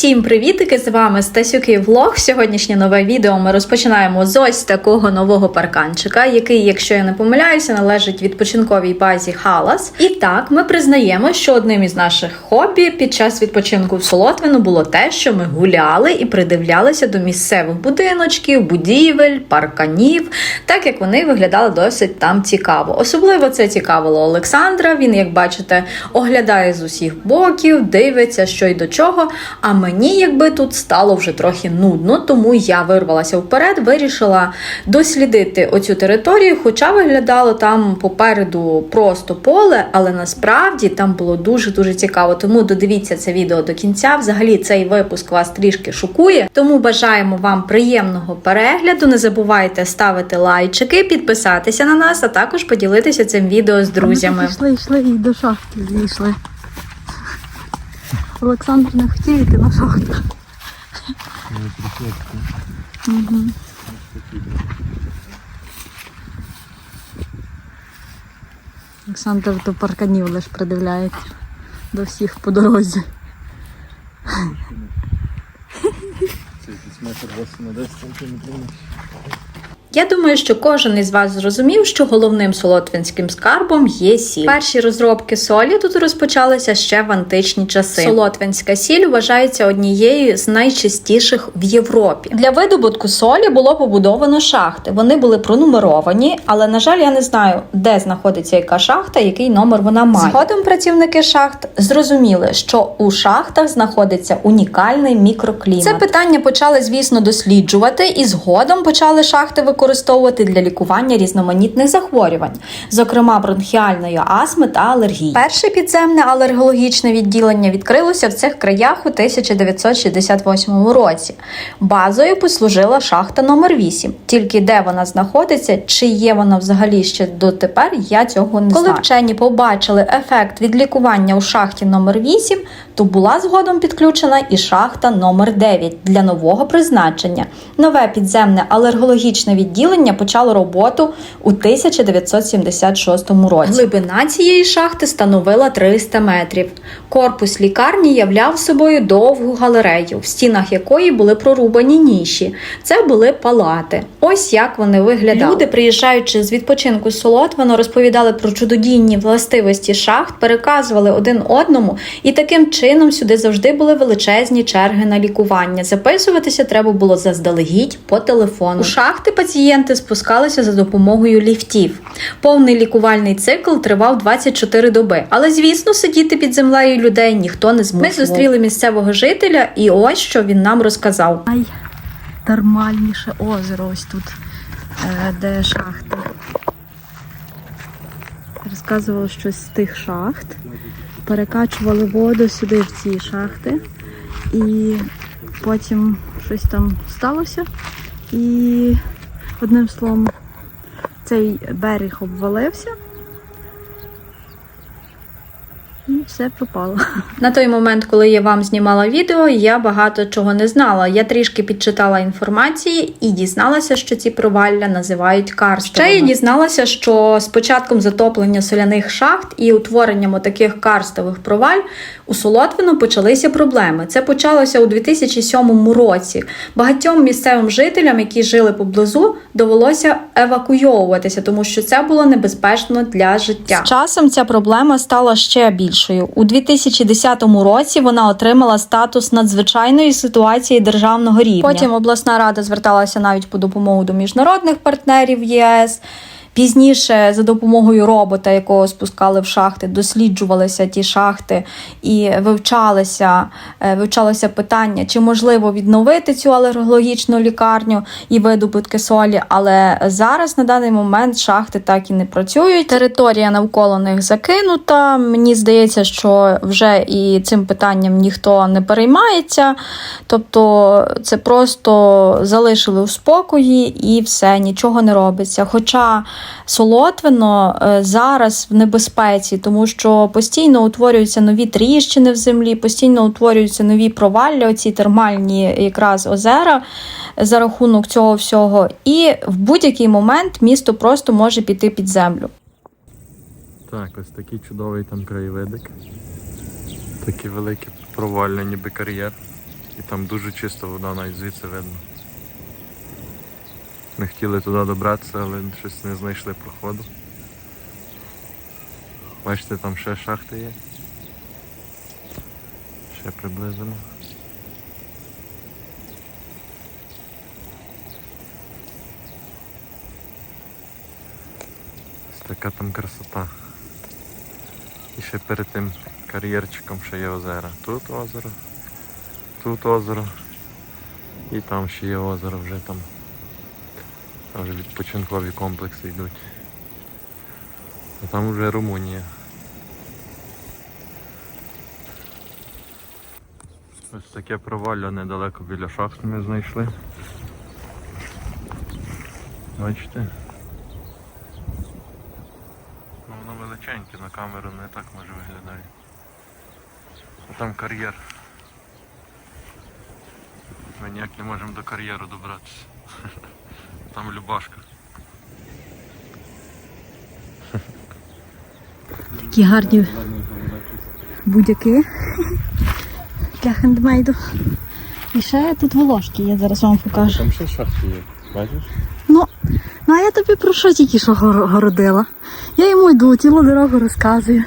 Всім привітики! З вами Стасюки Влог. Сьогоднішнє нове відео ми розпочинаємо з ось такого нового парканчика, який, якщо я не помиляюся, належить відпочинковій базі Халас. І так, ми признаємо, що одним із наших хобі під час відпочинку в Солотвину було те, що ми гуляли і придивлялися до місцевих будиночків, будівель, парканів, так як вони виглядали досить там цікаво. Особливо це цікавило Олександра. Він, як бачите, оглядає з усіх боків, дивиться, що й до чого. А мені, якби тут стало вже трохи нудно, тому я вирвалася вперед, вирішила дослідити оцю територію, хоча виглядало там попереду просто поле, але насправді там було дуже дуже цікаво. Тому додивіться це відео до кінця. Взагалі цей випуск вас трішки шокує. Тому бажаємо вам приємного перегляду. Не забувайте ставити лайчики, підписатися на нас, а також поділитися цим відео з друзями. Йшли, йшли і до шахти зійшли. Олександр не хотів йти на шахту. Угу. Олександр до парканів лише придивляється до всіх по дорозі. Це якийсь метр 8 на 10 сантиметрів. Я думаю, що кожен із вас зрозумів, що головним солотвинським скарбом є сіль. Перші розробки солі тут розпочалися ще в античні часи. Солотвинська сіль вважається однією з найчистіших в Європі. Для видобутку солі було побудовано шахти. Вони були пронумеровані, але на жаль, я не знаю, де знаходиться яка шахта, який номер вона має. Згодом працівники шахт зрозуміли, що у шахтах знаходиться унікальний мікроклімат. Це питання почали, звісно, досліджувати, і згодом почали шахти використовувати для лікування різноманітних захворювань, зокрема бронхіальної астми та алергії. Перше підземне алергологічне відділення відкрилося в цих краях у 1968 році. Базою послужила шахта номер 8 Тільки де вона знаходиться, чи є вона взагалі ще дотепер, я цього не Коли знаю. Коли вчені побачили ефект від лікування у шахті номер 8 то була згодом підключена і шахта номер 9 для нового призначення. Нове підземне алергологічне відділення почало роботу у 1976 році. Глибина цієї шахти становила 300 метрів. Корпус лікарні являв собою довгу галерею, в стінах якої були прорубані ніші. Це були палати. Ось як вони виглядали. Люди, приїжджаючи з відпочинку з Солотвино, розповідали про чудодійні властивості шахт, переказували один одному, і таким чином сюди завжди були величезні черги на лікування. Записуватися треба було заздалегідь по телефону. У шахти пацієнти спускалися за допомогою ліфтів. Повний лікувальний цикл тривав 24 доби. Але звісно, сидіти під землею людей ніхто не змусив. Ми зустріли місцевого жителя, і ось що він нам розказав. Найтермальніше озеро ось тут, е, де шахти. Розказували щось з тих шахт. Перекачували воду сюди в ці шахти. І потім щось там сталося. І одним словом, цей берег обвалився. І все пропало. На той момент, коли я вам знімала відео, я багато чого не знала. Я трішки підчитала інформації і дізналася, що ці провалля називають карстовими. Ще я дізналася, що з початком затоплення соляних шахт і утворенням таких карстових проваль у Солотвино почалися проблеми. Це почалося у 2007 році. Багатьом місцевим жителям, які жили поблизу, довелося евакуйовуватися, тому що це було небезпечно для життя. З часом ця проблема стала ще більшою. У 2010 році вона отримала статус надзвичайної ситуації державного рівня. Потім обласна рада зверталася навіть по допомогу до міжнародних партнерів ЄС. Пізніше за допомогою робота, якого спускали в шахти, досліджувалися ті шахти і вивчалися, е, вивчалося питання, чи можливо відновити цю алергологічну лікарню і видобутки солі. Але зараз на даний момент шахти так і не працюють. Територія навколо них закинута. Мені здається, що вже і цим питанням ніхто не переймається. Тобто це просто залишили у спокої і все, нічого не робиться. Хоча Солотвино е, зараз в небезпеці, тому що постійно утворюються нові тріщини в землі, постійно утворюються нові провалля, оці термальні якраз озера за рахунок цього всього. І в будь-який момент місто просто може піти під землю. Так, ось такий чудовий там краєвидик. Такі великі провальні ніби кар'єр. І там дуже чиста вода, навіть звідси видно. Ми хотіли туди добратися, але щось не знайшли проходу. Бачите, там ще шахти є. Ще приблизимо. Ось така там красота. І ще перед тим кар'єрчиком ще є озера. Тут озеро, тут озеро. І там ще є озеро вже там. Там вже відпочинкові комплекси йдуть. А там вже Румунія. Ось таке провалля недалеко біля шахти ми знайшли. Бачите? Ну воно величеньке, на камеру не так може виглядає. А там кар'єр. Ми ніяк не можемо до кар'єру добратися. Там Любашка. Такі гарні будь-які для хендмейду. І ще тут волошки, я зараз вам покажу. Там ще шахти є, бачиш? Ну, ну а я тобі про що тільки що городила? Я йому йду, цілу дорогу розказую.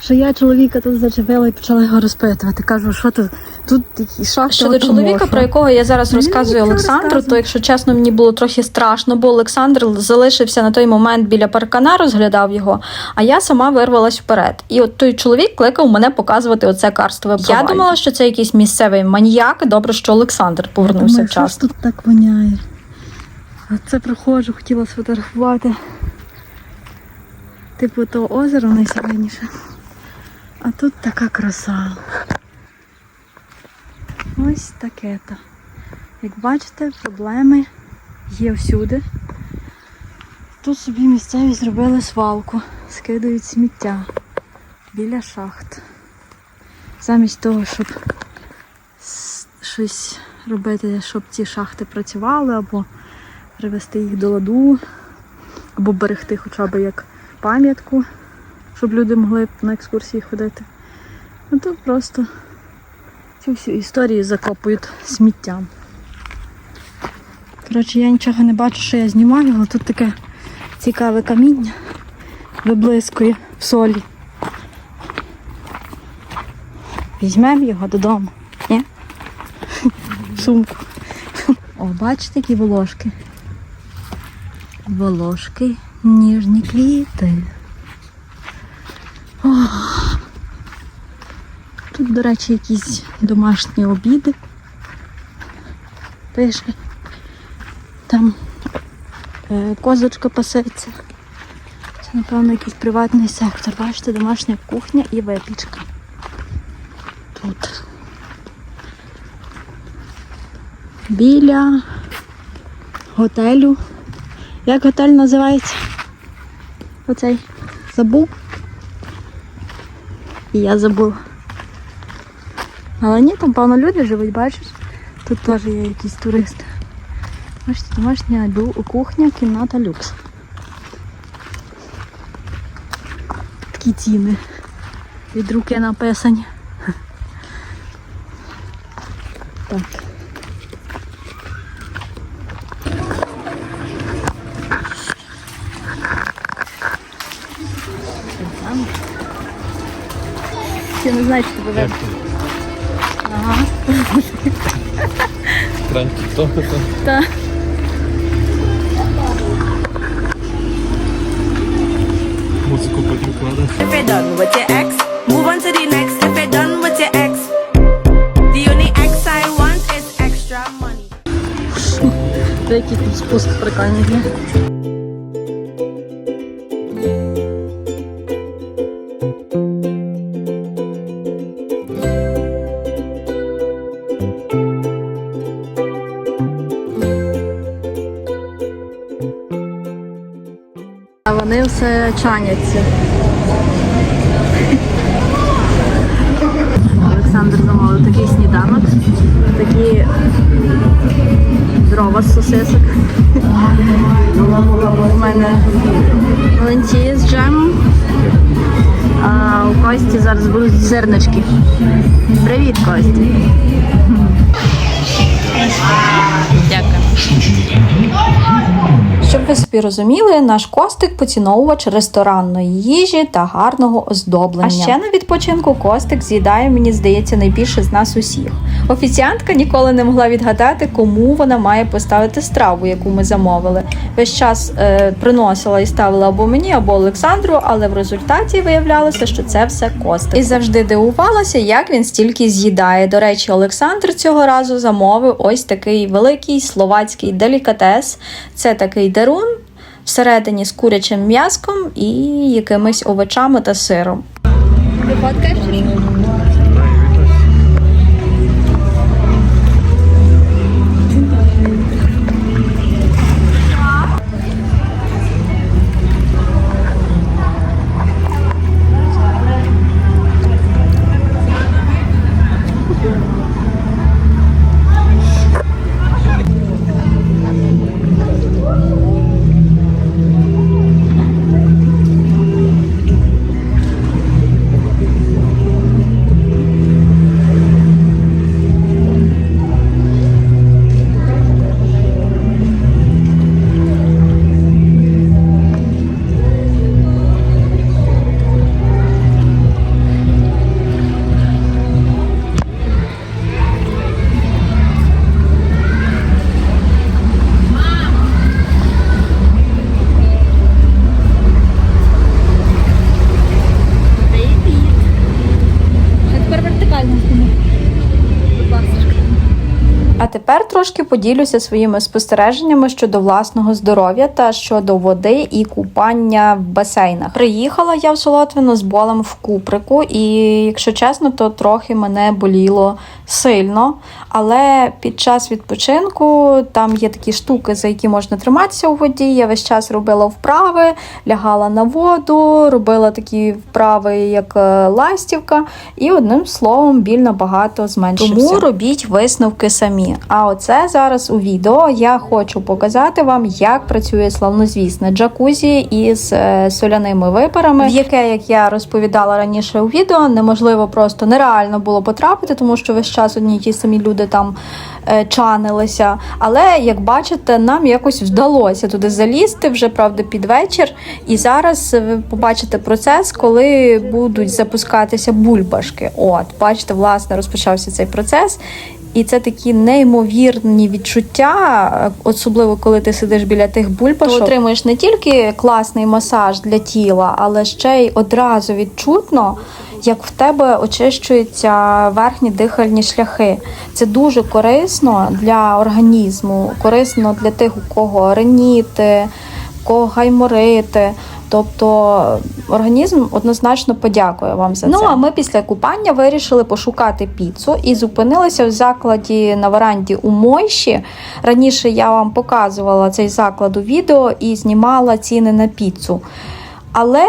Що я чоловіка тут зачепила і почала його розпитувати. Кажу, що тут, тут такі шахти. Щодо чоловіка, можна. про якого я зараз розказую Олександру, то якщо чесно, мені було трохи страшно, бо Олександр залишився на той момент біля паркана, розглядав його, а я сама вирвалась вперед. І от той чоловік кликав мене показувати оце карстове Я Я думала, що це якийсь місцевий маніяк. Добре, що Олександр повернувся Думаю, що ж вчасно. тут так воняє. Оце проходжу, хотіла сфотографувати. Типу то озеро найсередніше. А тут така краса. Ось таке то. Як бачите, проблеми є всюди. Тут собі місцеві зробили свалку, скидають сміття біля шахт. Замість того, щоб щось робити, щоб ці шахти працювали, або привести їх до ладу, або берегти хоча б як пам'ятку, щоб люди могли на екскурсії ходити. А тут просто цю всю історію закопують сміттям. Коротше, я нічого не бачу, що я знімаю, але тут таке цікаве каміння виблискує в солі. Візьмемо його додому. Ні? Сумку. О, бачите, які волошки. Волошки, ніжні квіти. О. Тут, до речі, якісь домашні обіди. Пише. Там е, козочка пасеться. Це, напевно, якийсь приватний сектор. Бачите, домашня кухня і випічка. Тут. Біля готелю. Як готель називається? Оцей забув. І я забула. Але ні, там певно люди живуть, бачиш? Тут теж є якісь туристи. Бачите, домашня ду- кухня, кімната люкс. Такі ціни. Від руки написані. Так. Я не знаю, що тебе видно. Ага. Транки то Та. музику потім кладеш. If you're done with your ex, move on to the next. If you're done with your ex, the only ex I want is extra money. Це який тут спуск прикольний. Все чаняться. Олександр замовив такий сніданок, такі дрова з сосисок. У мене млинці з джемом. А у Кості зараз будуть зернички. Привіт, Кості. Собі розуміли, наш Костик поціновувач ресторанної їжі та гарного оздоблення. А ще на відпочинку Костик з'їдає, мені здається, найбільше з нас усіх. Офіціантка ніколи не могла відгадати, кому вона має поставити страву, яку ми замовили. Весь час е, приносила і ставила або мені, або Олександру, але в результаті виявлялося, що це все Костик. І завжди дивувалася, як він стільки з'їдає. До речі, Олександр цього разу замовив ось такий великий словацький делікатес. Це такий дерун всередині з курячим м'язком і якимись овочами та сиром. А трошки поділюся своїми спостереженнями щодо власного здоров'я та щодо води і купання в басейнах. Приїхала я в Солотвино з болем в куприку, і якщо чесно, то трохи мене боліло сильно. Але під час відпочинку там є такі штуки, за які можна триматися у воді. Я весь час робила вправи, лягала на воду, робила такі вправи, як е, ластівка, і одним словом, біль набагато зменшився. Тому робіть висновки самі. А оце зараз у відео я хочу показати вам, як працює славнозвісне джакузі із е, соляними випарами, в яке, як я розповідала раніше у відео, неможливо просто нереально було потрапити, тому що весь час одні ті самі люди там е, чанилися. Але як бачите, нам якось вдалося туди залізти вже правда під вечір. І зараз ви побачите процес, коли будуть запускатися бульбашки. От, бачите, власне, розпочався цей процес. І це такі неймовірні відчуття, особливо коли ти сидиш біля тих бульбашок. Ти отримуєш не тільки класний масаж для тіла, але ще й одразу відчутно, як в тебе очищуються верхні дихальні шляхи. Це дуже корисно для організму, корисно для тих, у кого реніти, кого гайморити. Тобто організм однозначно подякує вам за це. Ну а ми після купання вирішили пошукати піцу і зупинилися в закладі на веранді у Мойші. Раніше я вам показувала цей заклад у відео і знімала ціни на піцу. Але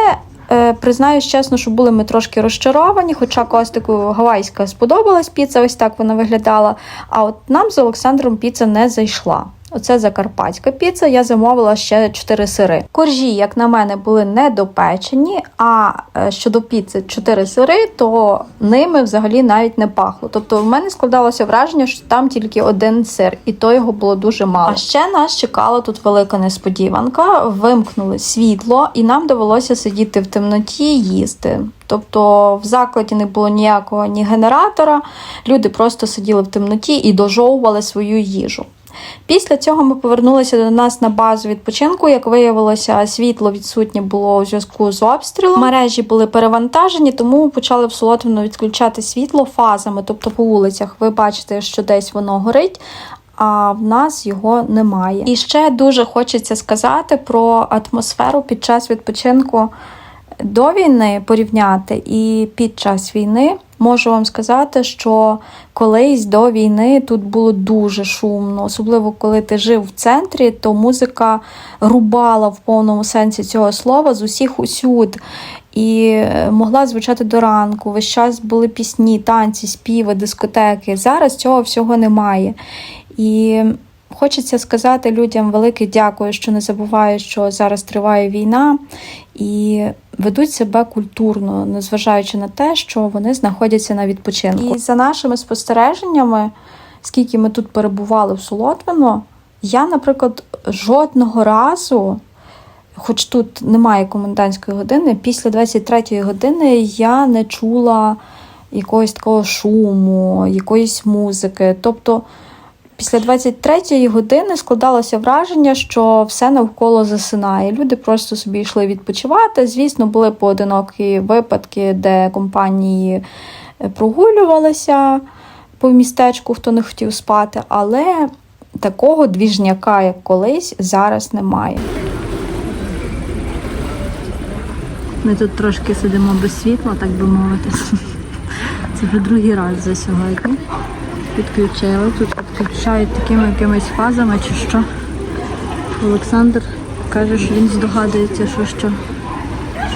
е, признаюсь чесно, що були ми трошки розчаровані, хоча Костику гавайська сподобалась піца, ось так вона виглядала. А от нам з Олександром піца не зайшла. Оце закарпатська піца. Я замовила ще 4 сири. Коржі, як на мене, були недопечені. А е, щодо піци 4 сири, то ними взагалі навіть не пахло. Тобто в мене складалося враження, що там тільки один сир, і то його було дуже мало. А ще нас чекала тут велика несподіванка. Вимкнули світло, і нам довелося сидіти в темноті їсти. Тобто в закладі не було ніякого ні генератора, люди просто сиділи в темноті і дожовували свою їжу. Після цього ми повернулися до нас на базу відпочинку. Як виявилося, світло відсутнє було у зв'язку з обстрілом. Мережі були перевантажені, тому почали в Солотвино відключати світло фазами, тобто по вулицях. Ви бачите, що десь воно горить. А в нас його немає. І ще дуже хочеться сказати про атмосферу під час відпочинку до війни порівняти і під час війни. Можу вам сказати, що колись до війни тут було дуже шумно, особливо коли ти жив в центрі, то музика рубала в повному сенсі цього слова з усіх усюд. І е, могла звучати до ранку. Весь час були пісні, танці, співи, дискотеки. Зараз цього всього немає. І хочеться сказати людям велике дякую, що не забувають, що зараз триває війна і ведуть себе культурно, незважаючи на те, що вони знаходяться на відпочинку. І за нашими спостереженнями, скільки ми тут перебували в Солотвино, Я, наприклад, жодного разу, хоч тут немає комендантської години, після 23-ї години я не чула якогось такого шуму, якоїсь музики. Тобто після 23-ї години складалося враження, що все навколо засинає. Люди просто собі йшли відпочивати. Звісно, були поодинокі випадки, де компанії е, прогулювалися по містечку, хто не хотів спати, але такого двіжняка, як колись, зараз немає. Ми тут трошки сидимо без світла, так би мовити. Це вже другий раз за сьогодні. Підключили. Тут підключають такими якимись фазами чи що. Олександр каже, що він здогадується, що що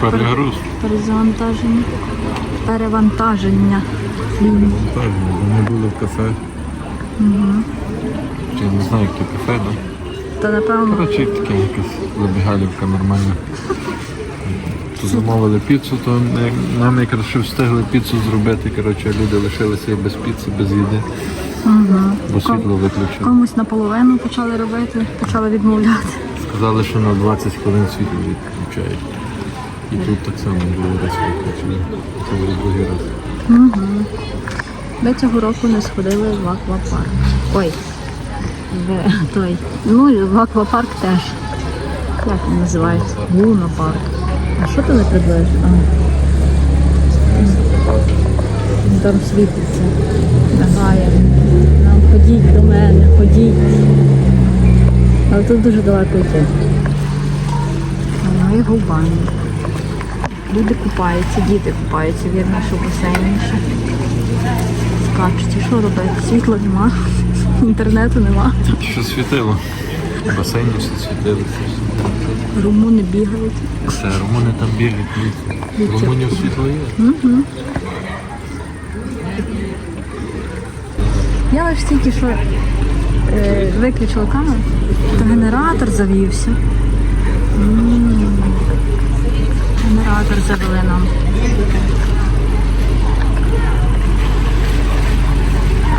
Перегруз. перезавантаження. Перевантаження. Так, ми були в кафе. Угу. Я не знаю, як то кафе, да? Та напевно Коротше, таке якась забігалівка нормальна. То замовили піцу, то нам якраз ще встигли піцу зробити. Коротше, люди лишилися і без піци, без їди. Бо світло виключили. комусь наполовину почали робити, почали відмовляти. Сказали, що на 20 хвилин світло відключають. І тут так само було раз виключили. Це вже другий раз. Ми цього року не сходили в аквапарк. Ой, в той. Ну і в аквапарк теж. Як він називається? Лунопарк. А що ти не. Він Там світиться. Мигає. Нам ходіть до мене, ходіть. Але тут дуже далеко йти. Ну і губами. Люди купаються, діти купаються, вірно, що басейні ще скачуть. Що робити? Світла нема, інтернету нема. Тільки що світило. В басейні все світилося. Румуни бігають. Все, румуни там бігають. ні. Румунів світло є. Я лише тільки що е, виключила камеру, то генератор завівся. Генератор завели нам.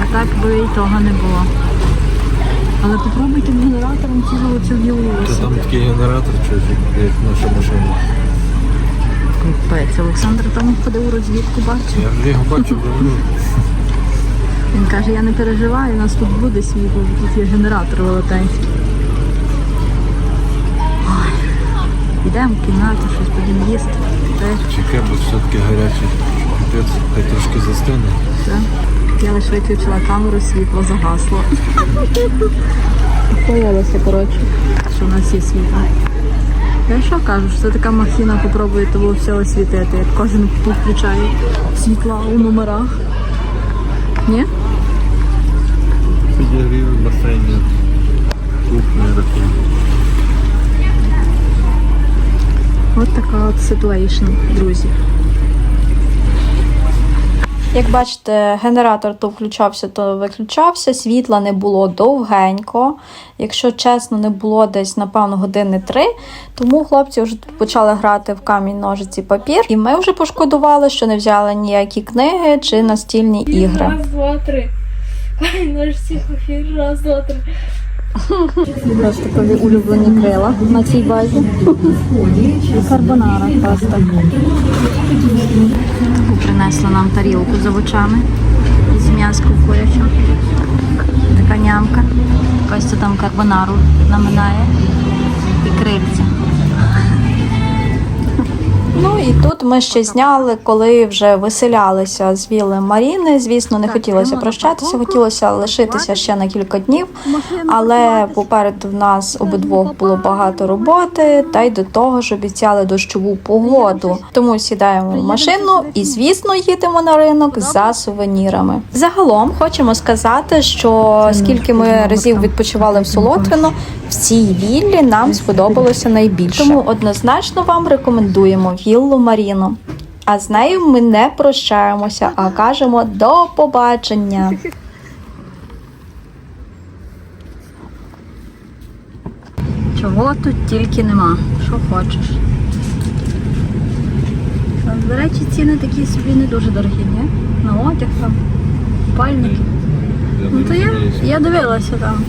А так би і того не було. Але попробуйте генератором цілу цю Це вілу. там такий генератор, чи як наша машина. Капець, Олександр там ходив у розвідку, бачив. Я вже його бачив давно. Він каже, я не переживаю, у нас тут буде світло, бо тут є генератор велетенський. Йдемо в кімнату, щось будемо їсти. Чекай, бо все-таки гарячий. Капець, хай трошки застине. все. Я лише виключила камеру, світло загасло. Появилося, коротше, що в нас є світло. Я що кажу, що це така махіна, попробує того всього освітити, як кожен тут включає світла у номерах. Ні? Підігрів в басейні. Кухня рахує. От така от ситуейшн, друзі. Як бачите, генератор то включався, то виключався, світла не було довгенько. Якщо чесно, не було десь, напевно, години три. Тому хлопці вже почали грати в камінь, ножиці, папір. І ми вже пошкодували, що не взяли ніякі книги чи настільні ігри. Раз, два, три. Ай, ножці, папір, раз, два, три. Просто тобі улюблені крила на цій базі. Карбонара паста. Принесла нам тарілку з овочами з м'язком курячим. Така нямка. Костя там карбонару наминає ми ще зняли, коли вже виселялися з вілли Маріни. Звісно, не хотілося прощатися, хотілося лишитися ще на кілька днів. Але попереду в нас обидвох було багато роботи, та й до того ж обіцяли дощову погоду. Тому сідаємо в машину і, звісно, їдемо на ринок за сувенірами. Загалом хочемо сказати, що скільки ми разів відпочивали в Солотвино, в цій віллі нам сподобалося найбільше. Тому однозначно вам рекомендуємо віллу Маріну. А з нею ми не прощаємося, а кажемо до побачення. Чого тут тільки нема. Що хочеш. До речі, ціни такі собі не дуже дорогі, ні? На одяг там, пальники. Ну то я, я дивилася там.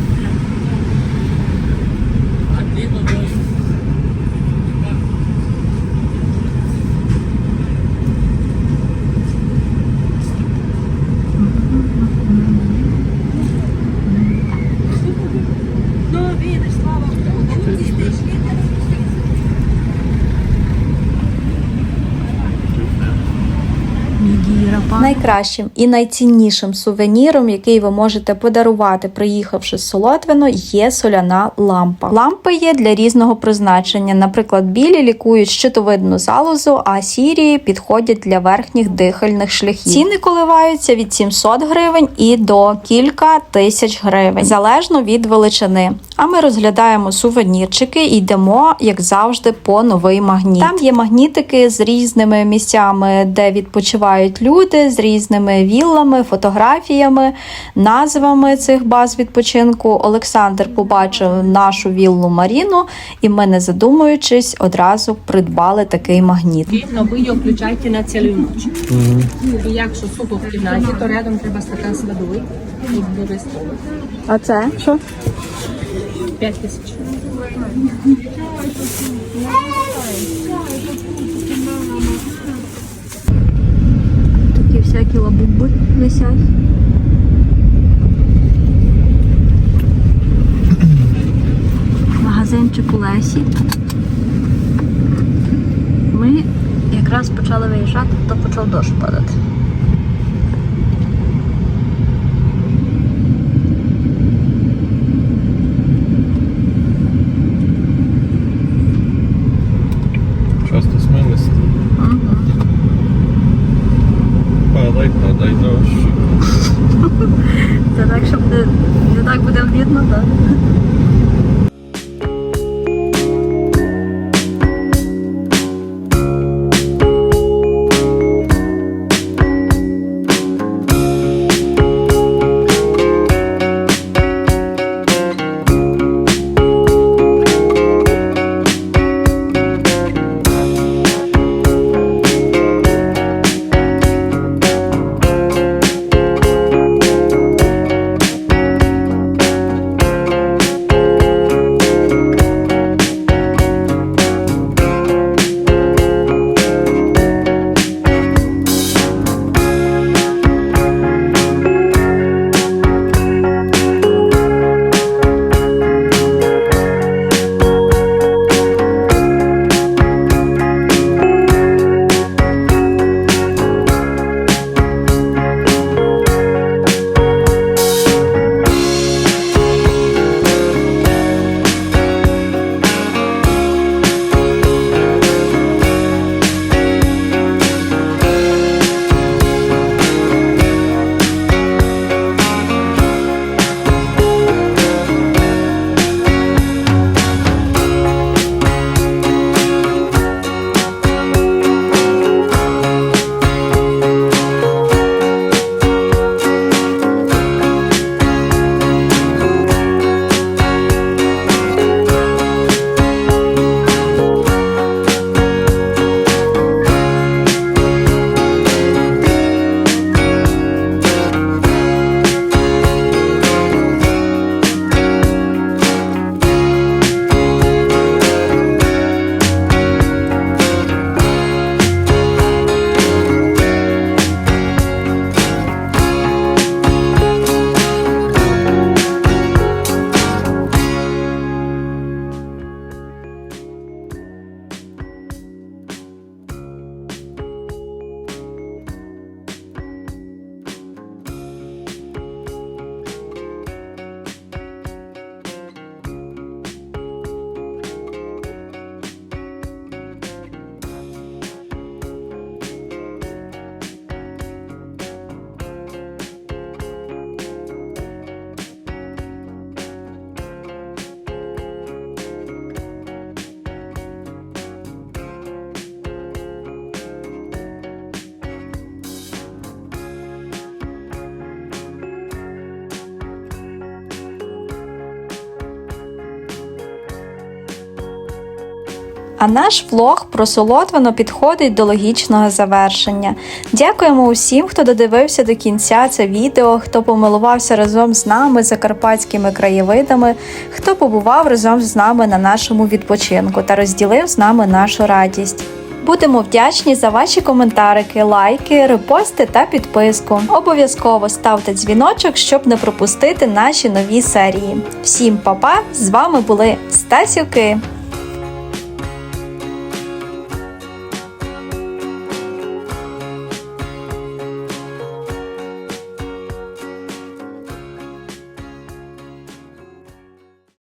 Найкращим і найціннішим сувеніром, який ви можете подарувати, приїхавши з Солотвино, є соляна лампа. Лампи є для різного призначення. Наприклад, білі лікують щитовидну залозу, а сірі підходять для верхніх дихальних шляхів. Ціни коливаються від 700 гривень і до кілька тисяч гривень, залежно від величини. А ми розглядаємо сувенірчики і йдемо, як завжди, по новий магніт. Там є магнітики з різними місцями, де відпочивають люди, з різними віллами, фотографіями, назвами цих баз відпочинку. Олександр побачив нашу віллу Маріну, і ми, не задумуючись, одразу придбали такий магніт. Ви її включайте на цілу ніч. І якщо сухо в кімнаті, то рядом треба стакан з водою. І А це що? 5 тисяч. Всякі лабуби висять. Магазинчик у Лесі. Ми якраз почали виїжджати, то почав дощ падати. А наш влог про Солотвино підходить до логічного завершення. Дякуємо усім, хто додивився до кінця це відео, хто помилувався разом з нами закарпатськими краєвидами, хто побував разом з нами на нашому відпочинку та розділив з нами нашу радість. Будемо вдячні за ваші коментарики, лайки, репости та підписку. Обов'язково ставте дзвіночок, щоб не пропустити наші нові серії. Всім па-па! З вами були Стасюки!